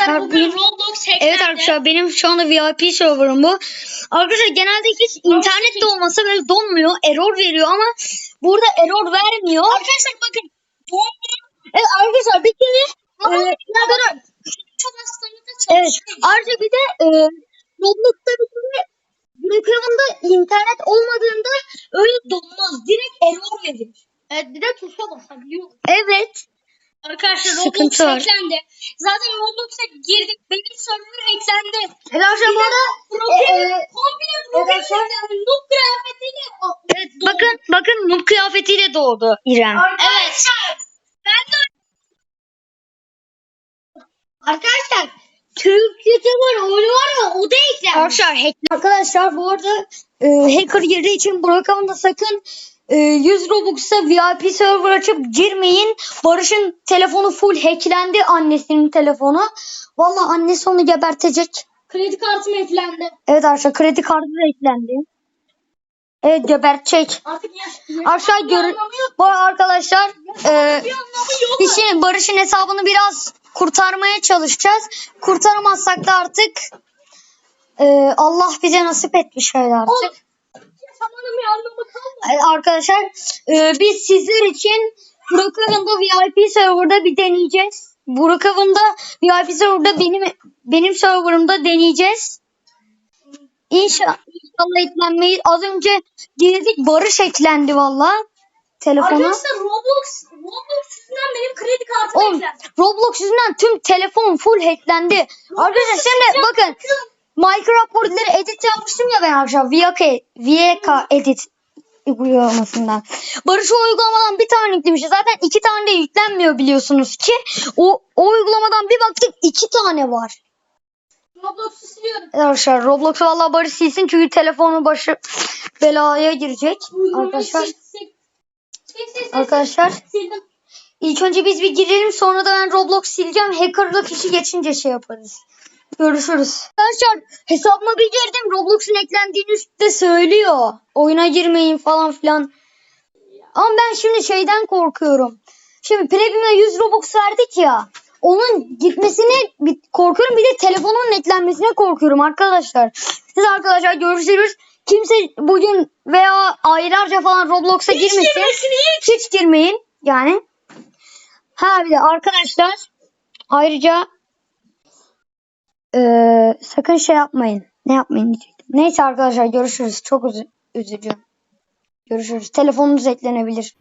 arkadaşlar bugün benim- Roblox hacklendi. Evet arkadaşlar benim şu anda VIP serverım bu. Arkadaşlar genelde hiç internet de olmasa böyle donmuyor. Error veriyor ama burada error vermiyor. Arkadaşlar bakın. Dondu. Evet arkadaşlar bir kere Ama e, kadar çok hastalıkta Evet. çalışıyor. Ayrıca bir de e, Roblox'ta bir kere Brookhaven'da internet olmadığında öyle donmaz. Direkt error verir. Evet bir de tuşa basabiliyor. Evet. Arkadaşlar Roblox hacklendi. Zaten Roblox'a girdik. Benim server hacklendi. Arkadaşlar bu arada e, arkadaşlar- hacklendi. Noob kıyafetiyle. evet, bakın bakın noob kıyafetiyle doğdu İrem. Evet. Ben de Arkadaşlar Türk YouTuber oyunu var ya o da eklenmiş. Arkadaşlar, hack... Arkadaşlar bu arada e, hacker girdiği için Brookhaven'da sakın e, 100 Robux'a VIP server açıp girmeyin. Barış'ın telefonu full hacklendi annesinin telefonu. Valla annesi onu gebertecek. kredi kartım hacklendi. Evet arkadaşlar kredi kartı da eklendi. Evet gebertecek. Artık yaş, Arkadaşlar görün. Bu arkadaşlar e, şimdi Barış'ın hesabını biraz kurtarmaya çalışacağız. Kurtaramazsak da artık e, Allah bize nasip etmiş öyle artık. Oğlum, Anlamı kalmadı. E, arkadaşlar e, biz sizler için Brookhaven'da VIP serverda bir deneyeceğiz. Brookhaven'da VIP serverda benim benim serverımda deneyeceğiz. İnşallah, inşallah eklenmeyi az önce girdik Barış eklendi valla telefona. Arkadaşlar Roblox, Roblox yüzünden benim kredi kartım Oğlum hacklendi. Roblox yüzünden tüm telefon full hacklendi. Arkadaşlar şimdi bakın Minecraft modları edit yapmıştım ya ben arkadaşlar. VK, VK edit uygulamasından. Barış o uygulamadan bir tane yüklemiş. Zaten iki tane de yüklenmiyor biliyorsunuz ki. O, o uygulamadan bir baktık iki tane var. Roblox'u siliyorum. Arkadaşlar Roblox vallahi Barış silsin çünkü telefonu başı belaya girecek. Uygulamayı Arkadaşlar sil, sil. Sil, sil, sil, sil. arkadaşlar Sildim. İlk önce biz bir girelim sonra da ben Roblox sileceğim. Hacker'la kişi geçince şey yaparız. Görüşürüz. Arkadaşlar hesabıma bir girdim. Roblox'un eklendiğini üstte söylüyor. Oyuna girmeyin falan filan. Ama ben şimdi şeyden korkuyorum. Şimdi Premium'a 100 Robux verdik ya. Onun gitmesine korkuyorum. Bir de telefonun eklenmesine korkuyorum arkadaşlar. Siz arkadaşlar görüşürüz. Kimse bugün veya aylarca falan Roblox'a girmesin. girmesin, Hiç girmeyin. Yani. Ha bir de arkadaşlar ayrıca eee, sakın şey yapmayın. Ne yapmayın diyecektim. Neyse arkadaşlar görüşürüz. Çok üzü- üzücü. Görüşürüz. Telefonunuz eklenebilir.